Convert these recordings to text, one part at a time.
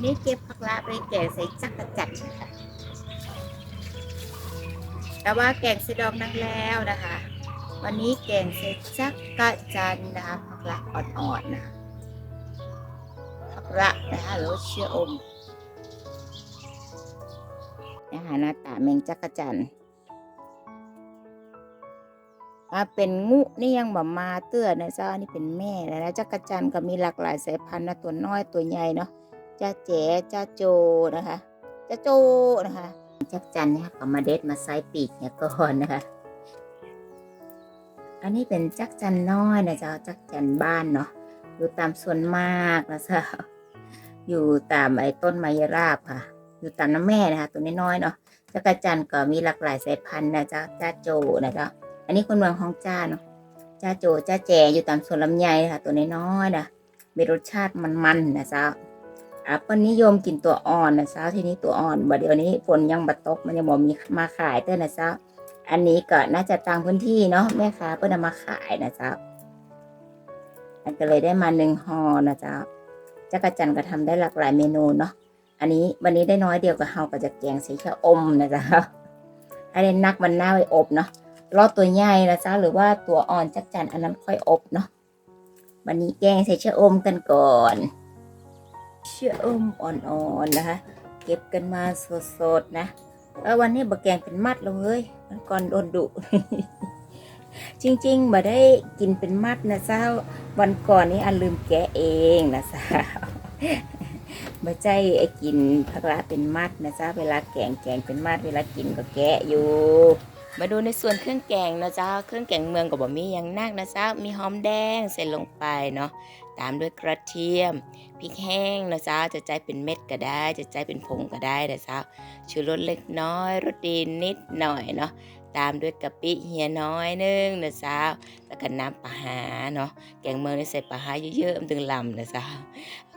นนี้เก็บผักละไปแกงใส่จักรจันทร์แต่ว่าแกงใส่ดอกนังแล้วนะคะ วันนี้แกงใส่จักรจันทร์นะคะผักละอ่อนๆนะผักละนะคะหรือเชื่ออมนะคะหน้าตาแมงจักรจันทร์อ่าเป็นงูนี่ยังแบบมาเตื้อนะเจ้าอันนี้เป็นแม่แล้วนะจักรจันทร์ก็มีหลากหลายสายพันธุ์นะตัวน้อยตัวใหญ่เนาะ จ้าแจ๋จ้าโจนะคะจ้าโจนะคะจักจันเนี่ยก็มาเด็ดมาไซปีกเนี่ยก่อนนะคะ อันนี้เป็นจักจันน้อยนะเจ้าจักจันบ้านเนาะอยู่ตามสวนมากนะเจ้าอยู่ตามไอ้ต้นไมยราบค่ะ อยู่ตามน้ำแม่นะคะ ตัวน้อยๆเนาะจักจันก็มีหลากหลายสายพันธุ์นะเจ้าจ้าโจนะเจ้าอันนี้คนเมืองของจ้าเนาะจ้าโจจ้าแจอยู่ตามสวนลำไยค่ะ ตัวน้อยๆนะมีรสชาติมันๆนะเจ้า อะเปิ้ลนิยมกินตัวอ่อนนะเช้าทีนี้ตัวอ่อนบ่เดี๋ยวนี้ฝนยังบัดตกมันยังบ่มีมาขายเต้อนะเช้าอันนี้ก็น่าจะต่างพื้นที่เนาะแม่ค้าเปิ้ลเอามาขายนะเจ้าอันก็เลยได้มาหนึ่งห่อนะเจ้าจักรจันทร์ก็ทำได้หลากหลายเมนูเนาะอันนี้วันนี้ได้น้อยเดียวก็เฮาก็จะแกงใส่ชะอมนะเจ้าอันนี้นักมันหน้าไว้อบเนาะรอดตัวใหญ่นะเจ้าหรือว่าตัวอ่อนจักรจันทร์อันนั้นค่อยอบเนาะวันนี้แกงใส่ชะอมกันก่อน เชื่ออมอ่อนๆนะคะ เก็บกันมาสดๆนะแล้ววันนี้บะแกงเป็นมัดลยเว้ยมันก่อนโดนดุ จริงๆบ่ได้กินเป็นมัดนะเจ้าวันก่อนนี้อันลืมแกะเองนะสาวบ่ใจไอ้กินผักละเป็นมัดนะเจ้าเวลาแกงแกงเป็นมัดเวลากินก็แกะอยู่ มาดูในส่วนเครื่องแกงนะจ้าเครื่องแกงเมืองก็บ่มีอย่างนักนะจ้ามีหอมแดงใส่ลงไปเนาะตามด้วยกระเทียมพริกแห้งนะจ๊ะจะใจเป็นเม็ดก็ได้ จะใจเป็นผงก็ได้นะจ๊ะชูรสเล็กน้อยรสดีนิดหน่อยเนาะตามด้วยกะปิเฮียน้อยนึงนะจ๊ะแล้วก็น้ำปลาหาเนาะแกงเมืองนี่ใส่ปลาหาเยอะๆมันถึงลำนะจ๊ะ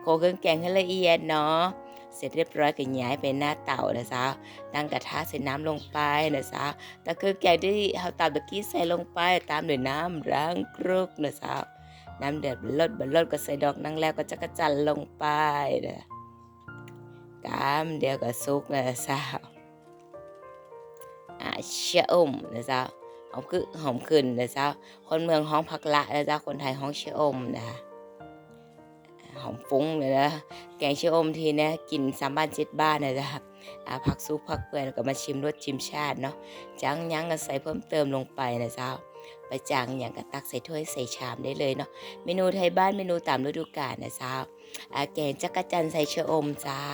โขลกเครื่องแกงให้ละเอียดเนาะ เสร็จเรียบร้อยก็ย้ายไปหน้าเตานะจ๊ะตั้งกระทะใส่น้ำลงไปนะจ๊ะแต่คือแกงที่เราตามตะกี้ใส่ลงไปตามด้วยน้ำล้างครุกนะจ๊ะน้ำเดือดลดบลดก็ใส่ดอกนางแล้วก็จะกระจันลงไปนะกามเดียวก็สุกนะสาวอาเชื่ออมนะจ๊ะหอมคือหอมขึ้นนะจ๊ะคนเมืองห้องผักละนะจ๊ะคนไทยห้องเชื่ออมนะ หอมฟุ้งเลยนะแกงเชื่ออมทีนะกินสามบ้านเจ็ดบ้านนะจ๊ะอาผักซุปผักเปื่อยแล้วก็มาชิมรสชิมชาติเนาะจังยังก็ใส่เพิ่มเติมลงไปนะจ้าไปจางอย่างกระตักใส่ถ้วยใส่ชามได้เลยเนาะเมนูไทยบ้านเมนูตามฤดูกาลนะเจ้าแกงจักรจันใส่ชะอมเจ้า